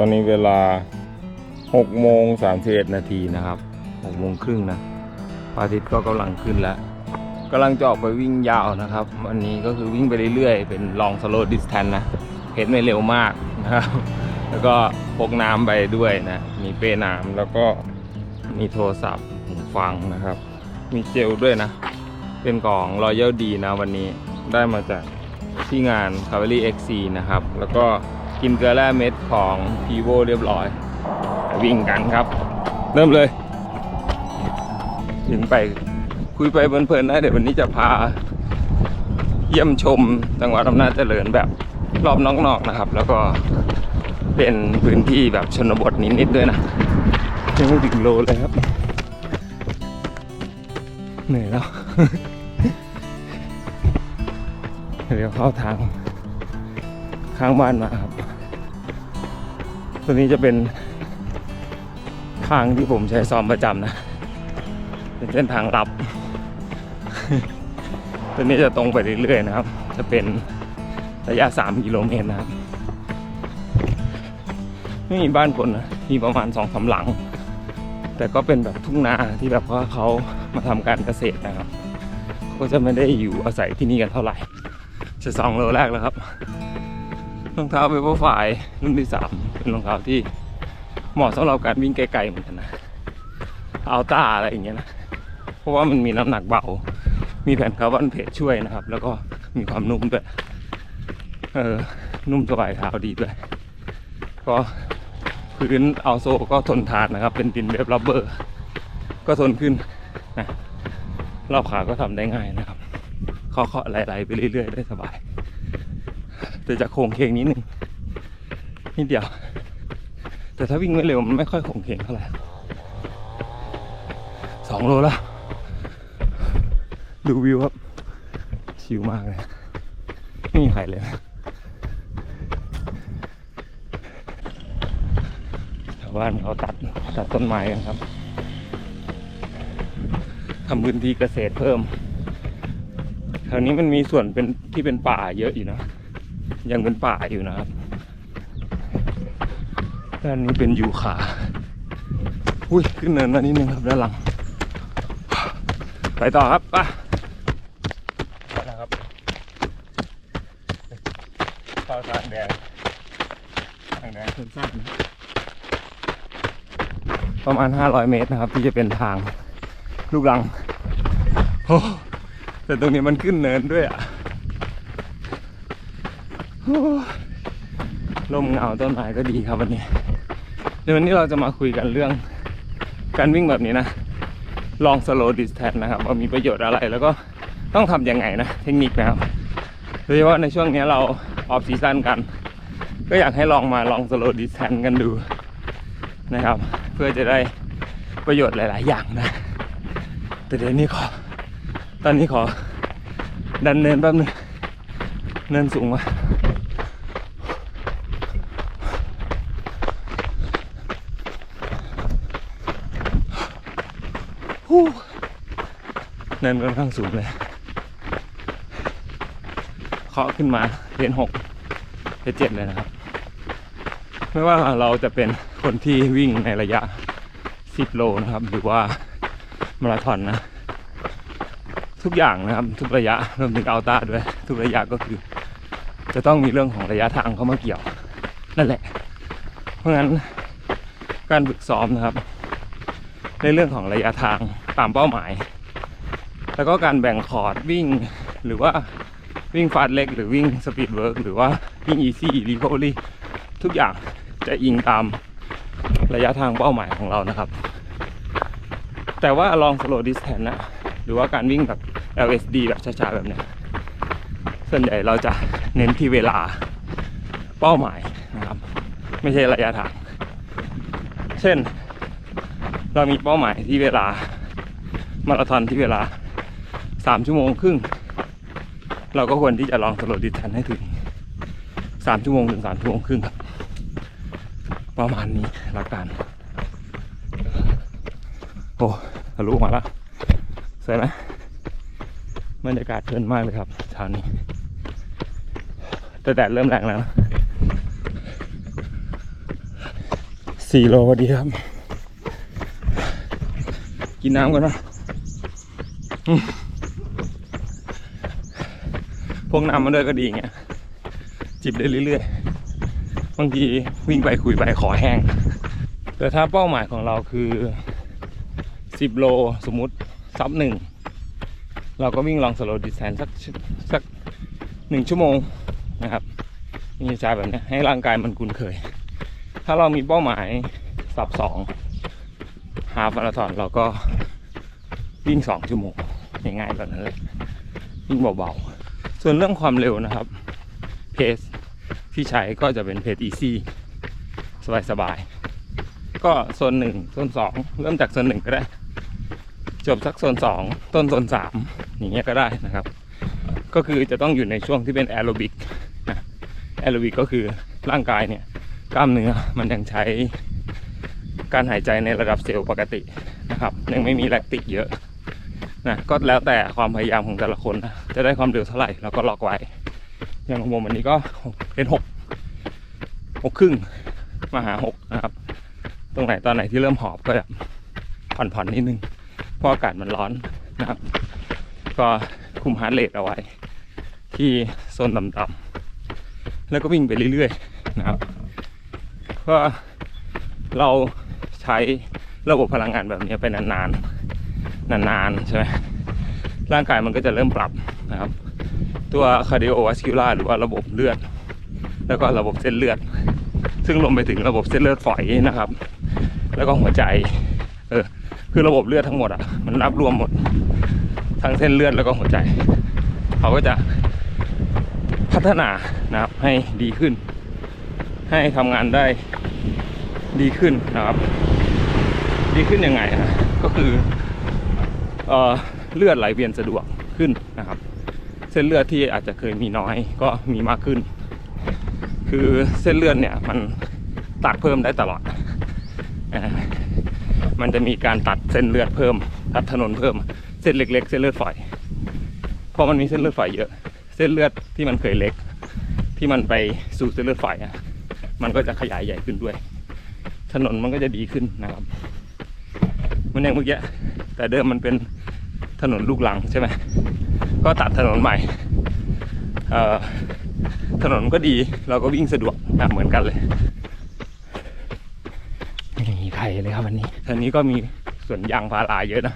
ตอนนี้เวลา6โมง31นาทีนะครับ6โมงครึ่งนะพระอาทิตย์ก็กำลังขึ้นแล้วกำลังจะออกไปวิ่งยาวนะครับ วันนี้ก็คือวิ่งไปเรื่อยๆ เป็นลองสโลดิสแทนนะเพจไม่เร็วมากนะครับ แล้วก็พกน้ำไปด้วยนะ มีเป้น้ำแล้วก็มีโทรศัพท์หูฟังนะครับ มีเจลด้วยนะ เป็นของ Royal D นะวันนี้ได้มาจากที่งาน c a v a l r y XC นะครับ แล้วก็ กินเกลือแร่เม็ดของ p ีโวเรียบร้อย วิ่งกันครับ เริ่มเลยถึงไปคุยไปเพลินๆนะเดี๋ยววันนี้จะพา เยี่ยมชมจังหวัดอำนาจเจริญแบบรอบนอกๆนะครับ แล้วก็เป็นพื้นที่แบบชนบทนิดๆด้วยนะยังไม่ถึงโลเลยครับเหนื่อยแล้วเดี๋ยวเข้าทางข้างบ้านมาครับ ตัวนี้จะเป็นทางที่ผมใช้ซ้อมประจำนะ เป็นเส้นทางลับ ตัวนี้จะตรงไปเรื่อยๆนะครับ จะเป็นระยะ 3 กิโลเมตรนะครับ ไม่มีบ้านคนนะ มีประมาณสองสาหลัง แต่ก็เป็นแบบทุ่งนาที่แบบว่าเขามาทำการเกษตรนะครับเขาก็จะไม่ได้อยู่อาศัยที่นี่กันเท่าไหร่ จะสองโลแรกแล้วครับ รองเท้าเปเปอร์ไฟรุ่นที่สามเป็นรองเท้าที่เหมาะสำหรับการวิ่งไกลๆเหมือนกันนะเอาต้าอะไรอย่างเงี้ยนะ เพราะว่ามันมีน้ำหนักเบา มีแผ่นคาร์บอนเพจช่วยนะครับ แล้วก็มีความนุ่มด้วย เออ นุ่มสบายเท้าดีด้วย ก็พื้นเอาโซก็ทนทานนะครับ เป็นดินเวฟรับเบอร์ ก็ทนขึ้นนะรอบขาก็ทำได้ง่ายนะครับเคาะๆไหลๆไปเรื่อยๆ ได้สบาย แต่จะโค้งเคงนิดนึงนิดเดียว แต่ถ้าวิ่งไม่เร็วมันไม่ค่อยโค้งเคงเท่าไหร่สองโลแล้วดูวิวครับชิลมากเลยไม่มีใครเลยนะชาวบ้านเขาตัดตัดต้นไม้กันครับทำพื้นที่เกษตรเพิ่มแถวนี้มันมีส่วนเป็นที่เป็นป่าเยอะอยู่นะ ยังเป็นป่าอยู่นะครับด้านนี้เป็นยูคาอุ้ยขึ้นเนินมานิดนึงครับด้านหลัง ไปต่อครับไป่ะไปนะครับเข้าทางแดงทางแดงสั้นๆประมาณ 500 เมตรนะครับ ที่จะเป็นทางลูกรังโอ้แต่ตรงนี้มันขึ้นเนินด้วยอะ ลมเงาต้นไม้ก็ดีครับวันนี้เดี๋ยววันนี้เราจะมาคุยกันเรื่อง การวิ่งแบบนี้นะ ลองสโลดิสแทนนะครับว่ามีประโยชน์อะไรแล้วก็ต้องทำยังไงนะเทคนิคนะครับโดยเฉพาะในช่วงนี้เราออฟซีซั่นกัน ก็อยากให้ลองมาลองสโลดิสแทนกันดูนะครับ เพื่อจะได้ประโยชน์หลาย ๆ อย่างนะ แต่เดี๋ยวนี้ขอ ตอนนี้ขอ ดันเนินแป๊บนึงเนินสูงว่ะ เนินค่อนข้างสูงเลยเคาะขึ้นมาเพนหกเพนเจ็ดเลยนะครับ ไม่ว่าเราจะเป็นคนที่วิ่งในระยะ10โลนะครับ หรือว่ามาราธอนนะ ทุกอย่างนะครับ ทุกระยะรวมถึงอัลต้าด้วย ทุกระยะก็คือ จะต้องมีเรื่องของระยะทางเข้ามาเกี่ยว นั่นแหละ เพราะงั้นการฝึกซ้อมนะครับ ในเรื่องของระยะทางตามเป้าหมาย แล้วก็การแบ่งคอร์ดวิ่ง หรือว่าวิ่งฟาสเล็ก หรือวิ่งสปีดเวิร์กหรือว่าวิ่งอีซี่รีคอเวอรี่ทุกอย่างจะอิงตามระยะทางเป้าหมายของเรานะครับ แต่ว่าลองสโลว์ดิสแทนนะหรือว่าการวิ่งแบบ LSD แบบช้าๆแบบเนี้ยส่วนใหญ่เราจะเน้นที่เวลาเป้าหมายนะครับ ไม่ใช่ระยะทาง เช่น เรามีเป้าหมายที่เวลา มาราธอนที่เวลา3ชั่วโมงครึ่ง เราก็ควรที่จะลองสโลดิสแทนให้ถึง3ชั่วโมงถึง3ชั่วโมงครึ่งครับ ประมาณนี้ละกัน โอ้ทะลุมาแล้วสวยไหมบรรยากาศเพลินมากเลยครับเช้านี้แต่แดดเริ่มแรงแล้วสี่โลพอดีครับ กินน้ำกันนะพวกน้ำมาด้วยก็ดีเงี้ย จิบได้เรื่อยๆ บางทีวิ่งไปคุยไปขอแห้ง แต่ถ้าเป้าหมายของเราคือ 10 โลสมมุติซับหนึ่ง เราก็วิ่งลองสโลดิสแทนสักสักหนึ่งชั่วโมงนะครับมีใจแบบนี้ให้ร่างกายมันคุ้นเคย ถ้าเรามีเป้าหมายสับสองาฟมาราธอนเราก็วิ่งสองชั่วโมงง่ายๆแบบนั้นเลยวิ่งเบาๆ ส่วนเรื่องความเร็วนะครับ เพสที่ใช้ก็จะเป็นเพสอีซี่สบายๆ ก็โซนหนึ่งโซนสองเริ่มจากโซนหนึ่งก็ได้ จบสักโซนสองต้นโซนสามอย่างเงี้ยก็ได้นะครับ ก็คือจะต้องอยู่ในช่วงที่เป็นแอโรบิกแอโรบิกก็คือร่างกายเนี่ยกล้ามเนื้อมันยังใช้ การหายใจในระดับเซลล์ปกตินะครับ ยังไม่มีแลคติกเยอะนะก็แล้วแต่ความพยายามของแต่ละคนนะจะได้ความเร็วเท่าไหร่เราก็ล็อกไว้ อย่างของผมวันนี้ก็เป็นหกหกครึ่งมาหาหกนะครับ ตรงไหนตอนไหนที่เริ่มหอบก็แบบผ่อนๆนิดนึงเพราะอากาศมันร้อนนะครับ ก็คุมฮาร์ดเรทเอาไว้ ที่โซนต่ำๆแล้วก็วิ่งไปเรื่อยๆนะครับก็เรา ช้ระบบพลังงานแบบนี้ไปนานๆ นานๆ ใช่ไหมร่างกายมันก็จะเริ่มปรับนะครับ ตัว cardiovascular หรือว่าระบบเลือด แล้วก็ระบบเส้นเลือด ซึ่งรวมไปถึงระบบเส้นเลือดฝอยนะครับ แล้วก็หัวใจ เออ คือระบบเลือดทั้งหมดอะ มันรับรวมหมด ทั้งเส้นเลือดแล้วก็หัวใจ เขาก็จะพัฒนานะครับให้ดีขึ้น ให้ทำงานได้ดีขึ้นนะครับ ดีขึ้นยังไงนะก็คือเออเลือดไหลเวียนสะดวกขึ้นนะครับ เส้นเลือดที่อาจจะเคยมีน้อยก็มีมากขึ้น คือเส้นเลือดเนี่ยมันตัดเพิ่มได้ตลอด มันจะมีการตัดเส้นเลือดเพิ่มตัดถนนเพิ่ม เส้นเล็ก ๆ เส้นเลือดฝอยเพราะมันมีเส้นเลือดฝอยเยอะ เส้นเลือดที่มันเคยเล็ก ที่มันไปสู่เส้นเลือดฝอยอะมันก็จะขยายใหญ่ขึ้นด้วย ถนนมันก็จะดีขึ้นนะครับ มันอย่างเมื่อกี้แต่เดิมมันเป็นถนนลูกหลังใช่ไหมก็ตัดถนนใหม่ถนนก็ดีเราก็วิ่งสะดวกเหมือนกันเลยไม่มีใครเลยครับวันนี้ทางนี้ก็มีสวนยางพาราเยอะนะ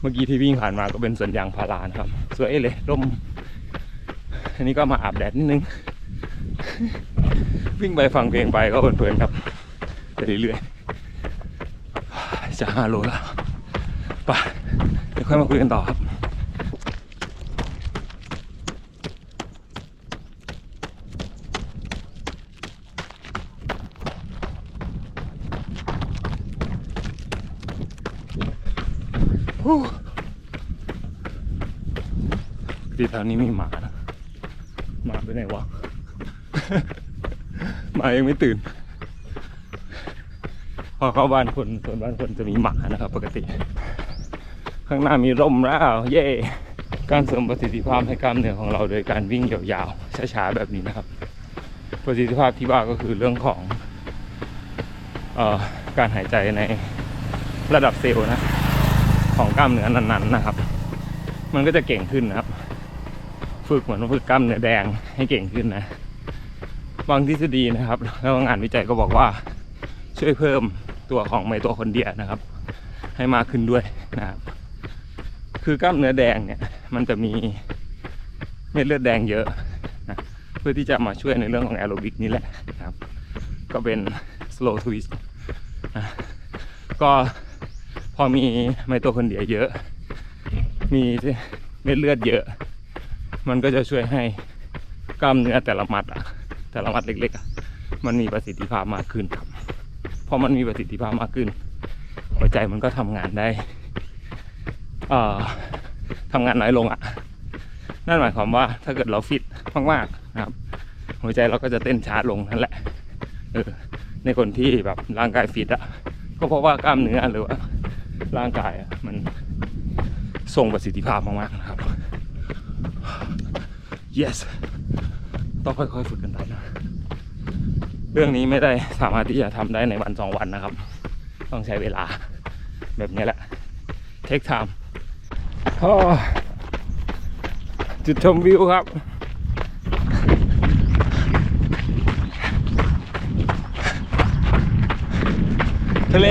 เมื่อกี้ที่วิ่งผ่านมาก็เป็นสวนยางพารานะครับสวยเลยร่มอันนี้ก็มาอาบแดดนิดนึง วิ่งไปฟังเพลงไปก็เพลินๆครับไปเรื่อย จะห้าโลแล้วไปเดี๋ยวค่อยมาคุยกันต่อครับดีแถวนี้มีหมานะหมาไปไหนวะ หมายังไม่ตื่น พอเข้าบ้านคนส่วนบ้านคนจะมีหมานะครับ ปกติ ข้างหน้ามีร่มแล้ว เย่การเสริมประสิทธิภาพให้กล้ามเนื้อของเราโดยการวิ่งยาวๆช้าๆแบบนี้นะครับ ประสิทธิภาพที่ว่าก็คือเรื่องของออการหายใจในระดับเซลล์นะ ของกล้ามเนื้อนั้นๆนะครับ มันก็จะเก่งขึ้นนะครับ ฝึกเหมือนฝึกกล้ามเนื้อแดงให้เก่งขึ้นนะบางทฤษฎีนะครับแล้วงานวิจัยก็บอกว่าช่วยเพิ่ม ตัวของไมโตคอนเดียนะครับ ให้มากขึ้นด้วยนะครับ คือกล้ามเนื้อแดงเนี่ยมันจะมีเม็ดเลือดแดงเยอะนะเพื่อที่จะมาช่วยในเรื่องของแอโรบิกนี่แหละนะครับ ก็เป็น slow twist นะก็พอมีไมโตคอนเดียเยอะ มีเม็ดเลือดเยอะ มันก็จะช่วยให้กล้ามเนื้อแต่ละมัดอะแต่ละมัดเล็กๆอะมันมีประสิทธิภาพมากขึ้นครับ พอมันมีประสิทธิภาพมากขึ้น หัวใจมันก็ทำงานได้เอ่อทำงานน้อยลงอะ่ะ นั่นหมายความว่าถ้าเกิดเราฟิตมากๆนะครับ หัวใจเราก็จะเต้นช้าลงนั่นแหละเออในคนที่แบบร่างกายฟิตอะก็เพราะว่ากล้ามเนื้อหรือว่าร่างกายอะมันทรงประสิทธิภาพมากๆนะครับ yes ต้องค่อยๆฝึกกันไปนะ รื่องนี้ไม่ได้สามารถที่จะทำได้ในวันสองวันนะครับ ต้องใช้เวลาแบบนี้แหละเทคไทม์จุดชมวิวครับทะเล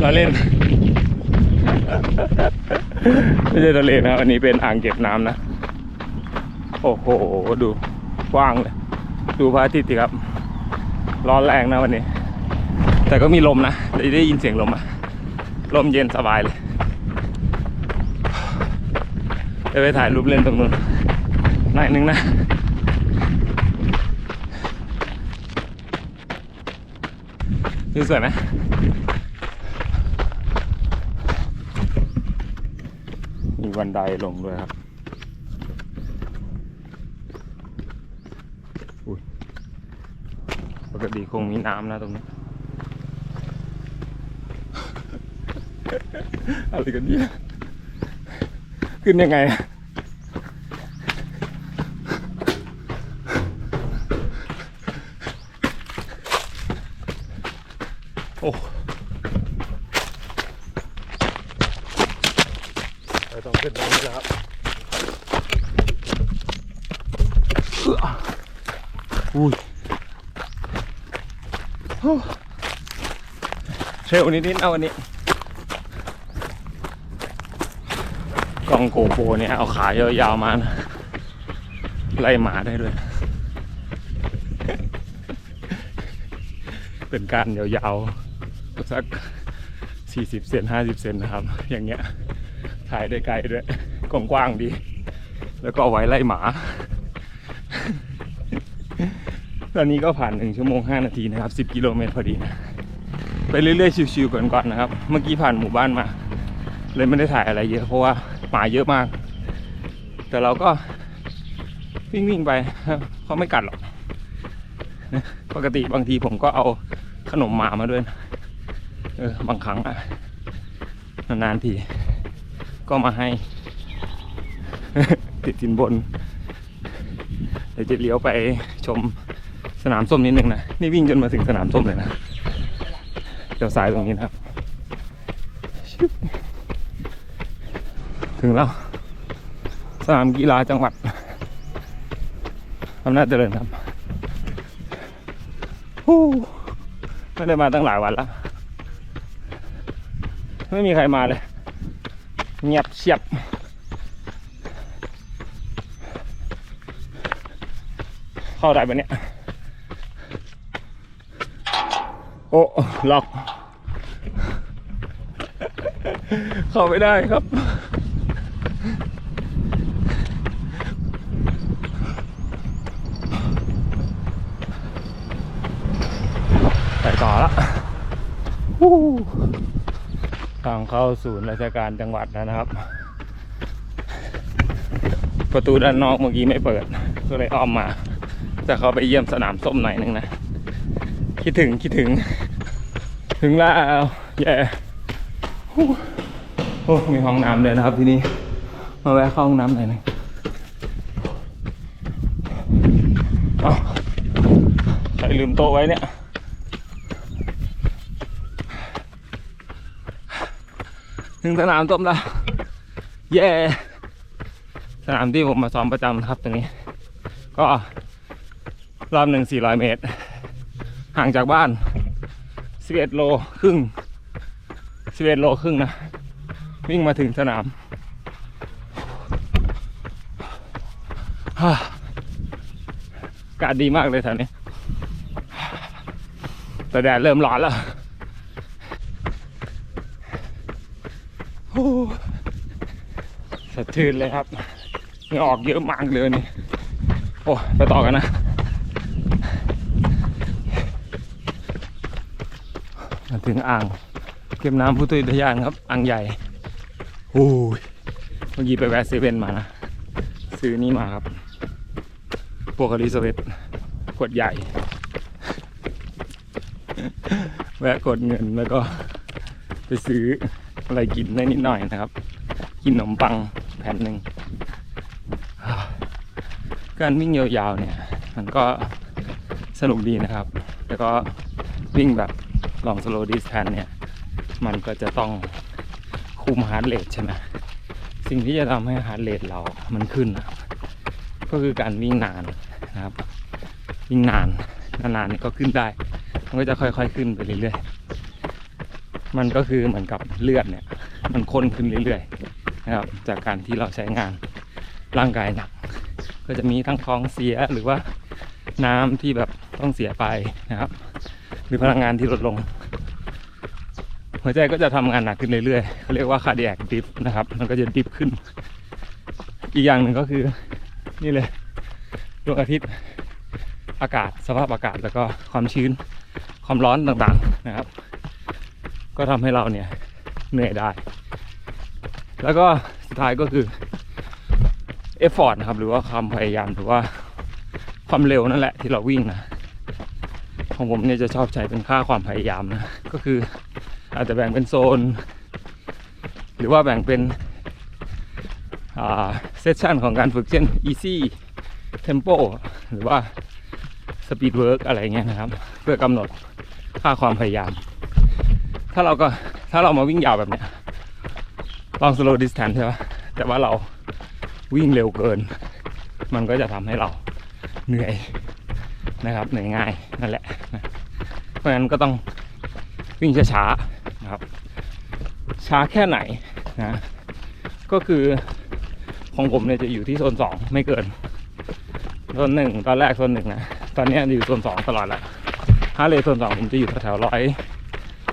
เราเล่น ไม่ใช่ทะเลนะอันนี้เป็นอ่างเก็บน้ำนะ โอ้โห ดูกว้างเลย ดูพระอาทิตย์สิครับ ร้อนแรงนะวันนี้ แต่ก็มีลมนะได้ได้ยินเสียงลมอะลมเย็นสบายเลยเดี๋ยวไปถ่ายรูปเล่นตรงนู้นหน่อยนึงนะดูสวยไหมมีบันไดลงด้วยครับอุ๊ยป กติคงมีน้ำนะตรงนี้ อะไรกันเนี่ย ขึ้นยังไงอะโอ้เราต้องขึ้นตรงนี้แล้วครับเอื้ออุ้ยโอ้ เทรลนิดๆเอาวันนี้ กล้องโกโปรเนี่ยเอาขายาวๆมานะ ไล่หมาได้ด้วย เป็นการยาวๆ สัก40เซน50เซนนะครับ อย่างเงี้ย ถ่ายได้ไกลด้วยกว้างๆดี แล้วก็เอาไว้ไล่หมา ตอนนี้ก็ผ่าน1ชั่วโมง5นาทีนะครับ10กิโลเมตรพอดีนะ ไปเรื่อยๆชิวๆก่อนๆนะครับ เมื่อกี้ผ่านหมู่บ้านมา เลยไม่ได้ถ่ายอะไรเยอะเพราะว่าหมาเยอะมาก แต่เราก็วิ่งวิ่งๆไปเขาไม่กัดหรอกปกติบางทีผมก็เอาขนมหมามาด้วยนะเออบางครั้งอะนานๆทีก็มาให้ ติดสินบน เดี๋ยวจะเลี้ยวไปชมสนามส้มนิดนึงนะ นี่วิ่งจนมาถึงสนามส้มเลยนะ ดี๋ยวสายตรงนี้นะครับถึงแล้ว สนามกีฬาจังหวัดอำนาจเจริญครับไม่ได้มาตั้งหลายวันแล้ว ไม่มีใครมาเลย เงียบเชียบ เข้าได้ปะเนี่ย โอ้ ล็อก เข้าไม่ได้ครับ ไปต่อละทางเข้าศูนย์ราชการจังหวัดแล้วนะครับ ประตูด้านนอกเมื่อกี้ไม่เปิด ก็เลยอ้อมมาจะเข้าไปเยี่ยมสนามส้มหน่อยนึงนะ คิดถึงคิดถึง ถึงแล้วแย่ฮู้ โอ้มีห้องน้ำเลยนะครับที่นี่มาแวะเข้าห้องน้ำหน่อยนึงเอาใครลืมโต๊ะไว้เนี่ยถึงสนามส้มแล้วเย้สนามที่ผมมาซ้อมประจำนะครับตรงนี้ ก็รอบหนึ่ง400เมตร ห่างจากบ้าน11โลครึ่ง11โลครึ่งนะ วิ่งมาถึงสนามฮ่าอากาศดีมากเลยแถวนี้ แต่แดดเริ่มร้อนแล้วโอ้สะทืนเลยครับเหงื่อออกเยอะมากเลยนี่ โอ้ ไปต่อกันนะ มาถึงอ่าง เก็บน้ำพุทธอุทยานครับ อ่างใหญ่ โอ้ยเมื่อกี้ไปแวะเซเว่นมานะซื้อนี่มาครับโปรคาริสเวตขวดใหญ่ แวะกดเงินแล้วก็ไปซื้ออะไรกินได้นิดหน่อยนะครับ กินขนมปังแผ่นหนึ่งการวิ่งยาวๆเนี่ย มันก็สนุกดีนะครับ แล้วก็วิ่งแบบลองสโลดิสแทนเนี่ย มันก็จะต้อง คุมฮาร์ดเรทใช่ไหมสิ่งที่จะทำให้ฮาร์ดเรทเรามันขึ้นนะก็คือการวิ่งนานนะครับวิ่งนานนานๆนี่ก็ขึ้นได้ มันก็จะค่อยๆขึ้นไปเรื่อยๆ มันก็คือเหมือนกับเลือดเนี่ย มันข้นขึ้นเรื่อยๆนะครับจากการที่เราใช้งานร่างกายหนัก ก็จะมีทั้งท้องเสียหรือว่าน้ำที่แบบต้องเสียไปนะครับ หรือพลังงานที่ลดลง หัวใจก็จะทำงานหนักขึ้นเรื่อยๆเขาเรียกว่าคาร์ดิแอคดิฟนะครับ มันก็จะดิฟขึ้น อีกอย่างหนึ่งก็คือ นี่เลยดวงอาทิตย์อากาศสภาพอากาศแล้วก็ความชื้นความร้อนต่างๆนะครับ ก็ทำให้เราเนี่ยเหนื่อยได้ แล้วก็สุดท้ายก็คือเอฟฟอร์ตนะครับ หรือว่าความพยายามหรือว่าความเร็วนั่นแหละที่เราวิ่งนะของผมเนี่ยจะชอบใช้เป็นค่าความพยายามนะก็คือ อาจจะแบ่งเป็นโซน หรือว่าแบ่งเป็นเซสชันของการฝึกเช่น easy tempo หรือว่า speed work อะไรเงี้ยนะครับ เพื่อกำหนดค่าความพยายาม ถ้าเราก็ถ้าเรามาวิ่งยาวแบบเนี้ยลอง slow distance ใช่ปะแต่ว่าเราวิ่งเร็วเกิน มันก็จะทำให้เราเหนื่อยนะครับเหนื่อยง่ายนั่นแหละนะเพราะฉะนั้นก็ต้องวิ่งช้าๆ นะครับ ช้าแค่ไหนนะก็คือของผมเนี่ยจะอยู่ที่โซนสองไม่เกินโซนหนึ่งตอนแรกโซนหนึ่งนะตอนนี้อยู่โซนสองตลอดแหละฮาเลยโซนสองผมจะอยู่แถวร้อย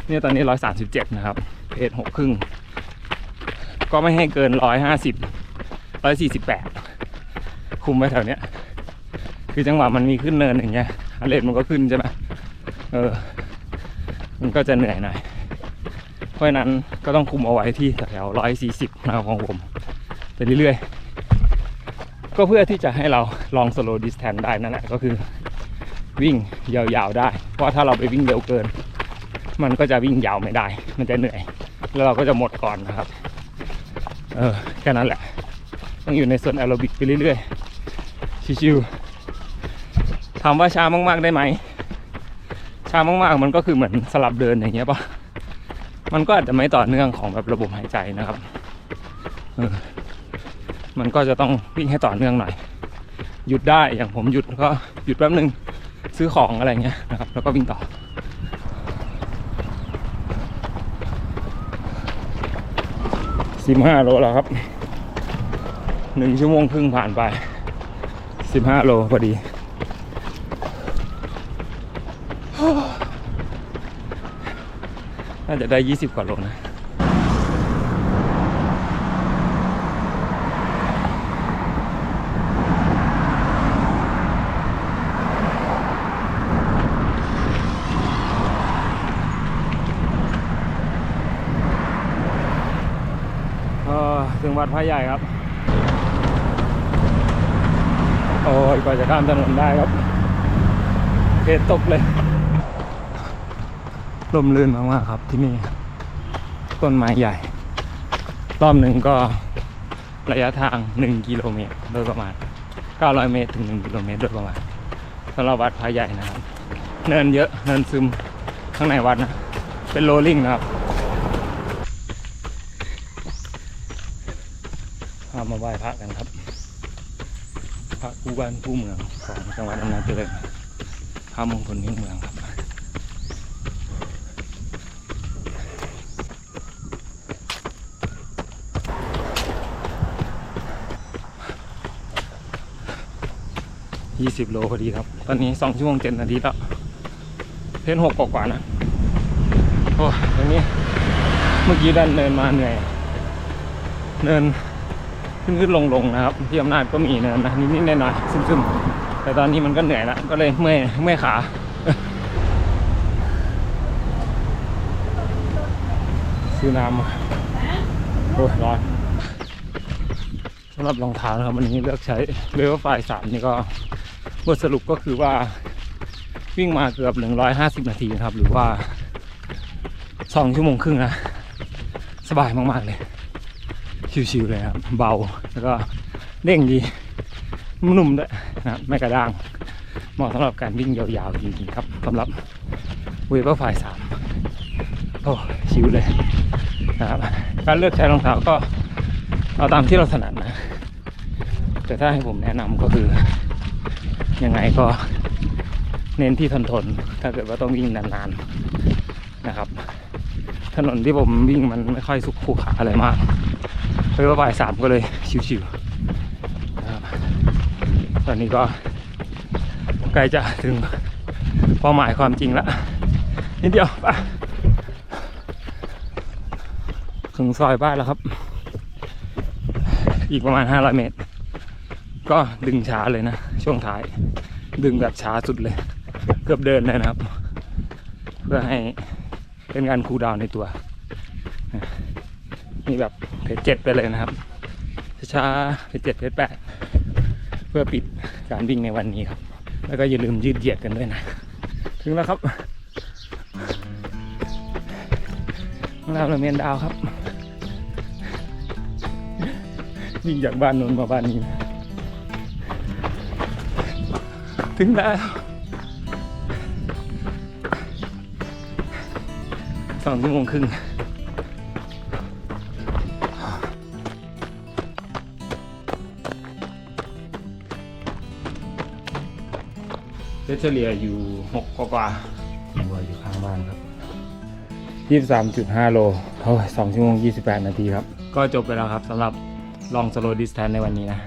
เนี่ยตอนนี้ร้อยสามสิบเจ็ดนะครับเพจหกครึ่ง ก็ไม่ให้เกินร้อยห้าสิบร้อยสี่สิบแปดคุมไว้แถวเนี้ย คือจังหวะมันมีขึ้นเนินอย่างเงี้ยฮาเลยมันก็ขึ้นใช่ไหมเออ มันก็จะเหนื่อยหน่อย เพราะนั้นก็ต้องคุมเอาไว้ที่แถวร้อยสี่สิบนะครับของผมไปเรื่อยๆ ก็เพื่อที่จะให้เราลองสโลว์ดิสแทนได้นั่นแหละก็คือวิ่งยาวๆได้ เพราะถ้าเราไปวิ่งเร็วเกิน มันก็จะวิ่งยาวไม่ได้ มันจะเหนื่อย แล้วเราก็จะหมดก่อนนะครับ เออแค่นั้นแหละ ต้องอยู่ในส่วนแอโรบิกไปเรื่อยๆ ชิวๆถามว่าช้ามากๆได้ไหมช้ามากๆมันก็คือเหมือนสลับเดินอย่างเงี้ยป่ะ มันก็อาจจะไม่ต่อเนื่องของแบบระบบหายใจนะครับออมันก็จะต้องวิ่งให้ต่อเนื่องหน่อย หยุดได้อย่างผมหยุดก็หยุดแป๊บนึงซื้อของอะไรเงี้ยนะครับ แล้วก็วิ่งต่อสิบห้าโลแล้วครับหนึ่งชั่วโมงครึ่งผ่านไปสิบห้าโลพอดี น่า จะได้ยี่สิบกว่าโลนะเออถึงวัดพระใหญ่ครับ โอ้ยกว่าจะข้ามถนนได้ครับเพตกเลย ลมลื่นมากๆครับที่นี่ต้นไม้ใหญ่ รอบหนึ่งก็ระยะทาง 1 กิโลเมตรโดยประมาณ 900 เมตรถึง 1 กิโลเมตรโดยประมาณสำหรับวัดพระใหญ่นะครับเนินเยอะเนินซึมข้างในวัดนะ เป็นโรลลิ่งนะครับามาไหว้พระกันครับ พระคู่บ้านคู่เมืองของจังหวัดอำนาจเจริญพระมงคลมิ่งเมืองครับ ยี่สิบโลพอดีครับ ตอนนี้สองชั่วโมงเจ็ดนาทีแล้ว เพนหกกว่านะ โอ้ยตรงนี้ เมื่อกี้ดันเนินมาเหนื่อย เนินขึ้นขึ้นลงลงนะครับ ที่อำนาจก็มีเนินนะนิดๆหน่อยๆซึมๆ แต่ตอนนี้มันก็เหนื่อยล้วก็เลยเมื่อยเมื่อยขาซื้อน้ำมาโอ้ยร้อนำหรับรองเท้านะครับวันนี้เลือกใช้เลเวอร์ไฟสามนี่ก็บทสรุปก็คือว่าวิ่งมาเกือบหนึ่งร้อยห้าสิบนาทีนะครับ หรือว่าสองชั่วโมงครึ่งนะ สบายมาก ๆ เลย ชิวๆเลยครับ เบาแล้วก็เด้งดีนุ่มด้วยนะไม่กระด้างเหมาะสำหรับการวิ่งยาวๆจริงๆครับสำหรับเวเบอร์ไฟสามโอ้ชิวเลยนะครับการเลือกใช้รองเท้าก็ เอาตามที่เราถนัดนะ แต่ถ้าให้ผมแนะนำก็คือ ยังไงก็เน้นที่ทนทน ถ้าเกิดว่าต้องวิ่งนานๆนะครับ ถนนที่ผมวิ่งมันไม่ค่อยสุขขระอะไรมากเพราะว่าบ่ายสามก็เลยชิวๆนะครับตอนนี้ก็ใกล้จะถึงเป้าหมายความจริงแล้วนิดเดียวไปถึงซอยบ้านแล้วครับ อีกประมาณ 500 เมตร ก็ดึงช้าเลยนะ ช่วงท้าย ดึงแบบช้าสุดเลย เกือบเดินเลยนะครับ เพื่อให้เป็นการคูลดาวน์ในตัวนี่แบบเพจเจ็ดไปเลยนะครับ ช้าเพจเจ็ดเพจแปดเพื่อปิดการวิ่งในวันนี้ครับ แล้วก็อย่าลืมยืดเหยียดกันด้วยนะ ถึงแล้วครับเราเรเมียนดาวครับ วิ่งจากบ้านนู้นมาบ้านนี้ถึงแล้วสองชั่วโมงครึ่งเฉลี่ยอยู่หกกว่าๆวัวอยู่ข้างบ้านครับยี่สามจุดห้าโลโอ้ยสองชั่วโมงยี่สิบแปดนาทีครับ ก็จบไปแล้วครับสำหรับ ลองสโลดิสแทนในวันนี้นะ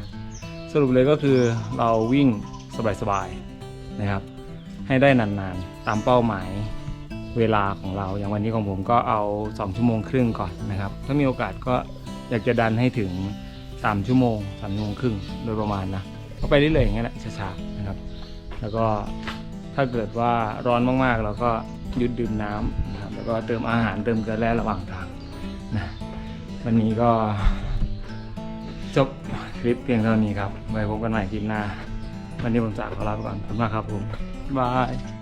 สรุปเลยก็คือเราวิ่งสบายๆนะครับ ให้ได้นานๆ ตามเป้าหมายเวลาของเราอย่างวันนี้ของผมก็เอา 2 ชั่วโมงครึ่งก่อนนะครับ ถ้ามีโอกาสก็อยากจะดันให้ถึง 3 ชั่วโมง3ชั่วโมงครึ่งโดยประมาณนะก็ไปเรื่อยๆอย่างนี้แหละช้าๆนะครับ แล้วก็ถ้าเกิดว่าร้อนมากๆ เราก็หยุดดื่มน้ำนะครับแล้วก็เติมอาหารเติมเกลือแร่ระหว่างทางนะวันนี้ก็ จบคลิปเพียงเท่านี้ครับไว้พบกันใหม่คลิปหน้า วันนี้ผมจากขอลาไปก่อนขอบคุณมากครับผมบาย